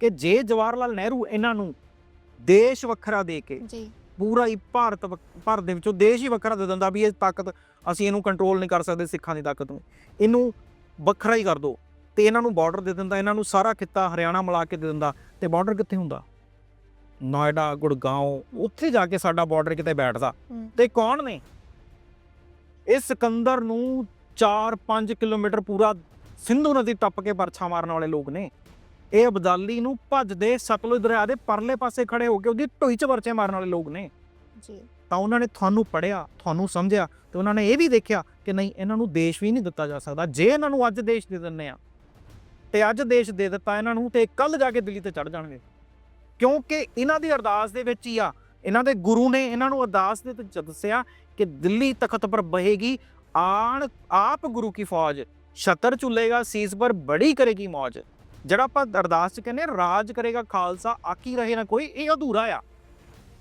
ਕਿ ਜੇ ਜਵਾਹਰ ਲਾਲ ਨਹਿਰੂ ਇਹਨਾਂ ਨੂੰ ਦੇਸ਼ ਵੱਖਰਾ ਦੇ ਕੇ ਜੀ। ਪੂਰਾ ਹੀ ਭਾਰਤ ਵ- ਦੇ ਵਿੱਚੋਂ ਦੇਸ਼ ਹੀ ਵੱਖਰਾ ਦੇ ਦਿੰਦਾ ਵੀ ਇਹ ਤਾਕਤ ਅਸੀਂ ਇਹਨੂੰ ਕੰਟਰੋਲ ਨਹੀਂ ਕਰ ਸਕਦੇ ਸਿੱਖਾਂ ਦੀ ਤਾਕਤ ਨੂੰ। ਇਹਨੂੰ ਵੱਖਰਾ ਹੀ ਕਰ ਦਿਓ ਤੇ ਇਹਨਾਂ ਨੂੰ ਬਾਰਡਰ ਦੇ ਦਿੰਦਾ ਇਹਨਾਂ ਨੂੰ ਸਾਰਾ ਖਿੱਤਾ ਹਰਿਆਣਾ ਮਿਲਾ ਕੇ ਦੇ ਦਿੰਦਾ। ਤੇ ਬਾਰਡਰ ਕਿੱਥੇ ਹੁੰਦਾ? ਨੋਇਡਾ ਗੁੜਗਾਉਂ ਉੱਥੇ ਜਾ ਕੇ ਸਾਡਾ ਬਾਰਡਰ ਕਿਤੇ ਬੈਠਦਾ। ਹੂੰ। ਤੇ ਕੌਣ ਨੇ? ਇਹ ਸਿਕੰਦਰ ਨੂੰ 4-5 ਕਿਲੋਮੀਟਰ ਪੂਰਾ ਸਿੰਧੂ ਨਦੀ ਟੱਪ ਕੇ ਪਰਛਾ ਮਾਰਨ ਵਾਲੇ ਲੋਕ ਨੇ। ਇਹ ਅਬਦਾਲੀ ਨੂੰ ਭੱਜਦੇ ਸਤਲੁਜ ਦਰਿਆ ਦੇ ਪਰਲੇ ਪਾਸੇ ਖੜੇ ਹੋ ਕੇ ਉਹਦੀ ਢੋਈ 'ਚ ਪਰਚੇ ਮਾਰਨ ਵਾਲੇ ਲੋਕ ਨੇ। ਜੀ। ਤਾਂ ਉਹਨਾਂ ਨੇ ਤੁਹਾਨੂੰ ਪੜਿਆ ਤੁਹਾਨੂੰ ਸਮਝਿਆ ਤੇ ਉਹਨਾਂ ਨੇ ਇਹ ਵੀ ਦੇਖਿਆ ਕਿ ਨਹੀਂ ਇਹਨਾਂ ਨੂੰ ਦੇਸ਼ ਵੀ ਨਹੀਂ ਦਿੱਤਾ ਜਾ ਸਕਦਾ। ਜੇ ਇਹਨਾਂ ਨੂੰ ਅੱਜ ਦੇਸ਼ ਦੇ ਦਿੰਨੇ ਆ ਤੇ ਅੱਜ ਦੇਸ਼ ਦੇ ਦਿੱਤਾ ਇਹਨਾਂ ਨੂੰ ਤੇ ਕੱਲ ਜਾ ਕੇ ਦਿੱਲੀ ਤੇ ਚੜ ਜਾਣਗੇ। ਕਿਉਂਕਿ ਇਹਨਾਂ ਦੀ ਅਰਦਾਸ ਦੇ ਵਿੱਚ ਹੀ ਆ ਇਹਨਾਂ ਦੇ ਗੁਰੂ ਨੇ ਇਹਨਾਂ ਨੂੰ ਅਰਦਾਸ ਦੇ ਵਿੱਚ ਦੱਸਿਆ ਕਿ ਦਿੱਲੀ ਤਖਤ ਪਰ ਬਹੇਗੀ ਆਣ ਆਪ ਗੁਰੂ ਕੀ ਫੌਜ ਛਤਰ ਚੁੱਲੇਗਾ ਸੀਸ ਪਰ ਬੜੀ ਕਰੇਗੀ ਮੌਜ। ਜਿਹੜਾ ਆਪਾਂ ਅਰਦਾਸ ਚ ਕਹਿੰਦੇ ਰਾਜ ਕਰੇਗਾ ਖਾਲਸਾ ਆਕੀ ਰਹੇ ਨਾ ਕੋਈ ਇਹ ਅਧੂਰਾ ਆ।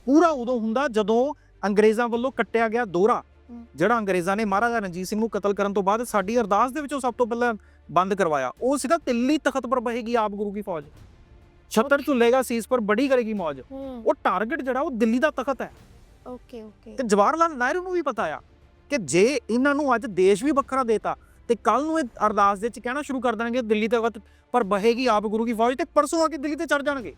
ਪੂਰਾ ਉਦੋਂ ਹੁੰਦਾ ਜਦੋਂ ਅੰਗਰੇਜ਼ਾਂ ਵੱਲੋਂ ਕੱਟਿਆ ਗਿਆ ਹਮ। ਜਿਹੜਾ ਅੰਗਰੇਜ਼ਾਂ ਨੇ ਮਹਾਰਾਜਾ ਰਣਜੀਤ ਸਿੰਘ ਨੂੰ ਕਤਲ ਕਰਨ ਤੋਂ ਬਾਅਦ ਸਾਡੀ ਅਰਦਾਸ ਦੇ ਵਿੱਚੋਂ ਸਭ ਤੋਂ ਪਹਿਲਾਂ ਬੰਦ ਕਰਵਾਇਆ। ਉਹ ਸੀਗਾ ਦਿੱਲੀ ਤਖਤ ਪਰ ਬਹੇਗੀ ਆਪ ਗੁਰੂ ਕੀ ਫੌਜ। ਛਤਰ ਝੁੱਲੇਗਾ ਸੀਸ ਪਰ ਬੜੀ ਕਰੇਗੀ ਮੌਜ। ਉਹ ਟਾਰਗੇਟ ਜਿਹੜਾ ਉਹ ਦਿੱਲੀ ਦਾ ਤਖਤ ਹੈ। ਓਕੇ ਓਕੇ ਤੇ ਜਵਾਹਰ ਲਾਲ ਨਹਿਰੂ ਨੂੰ ਵੀ ਪਤਾ ਆ ਕਿ ਜੇ ਇਹਨਾਂ ਨੂੰ ਅੱਜ ਦੇਸ਼ ਵੀ ਵੱਖਰਾ ਦੇਤਾ ਤੇ ਕੱਲ ਨੂੰ ਇਹ ਅਰਦਾਸ ਦੇ ਵਿੱਚ ਕਹਿਣਾ ਸ਼ੁਰੂ ਕਰ ਦੇਣਗੇ, ਦਿੱਲੀ ਤਖਤ ਪਰ ਬਹੇਗੀ ਆਪ ਗੁਰੂ ਕੀ ਫੌਜ ਤੇ ਪਰਸੋਂ ਆ ਕੇ ਦਿੱਲੀ ਤੇ ਚੜ ਜਾਣਗੇ।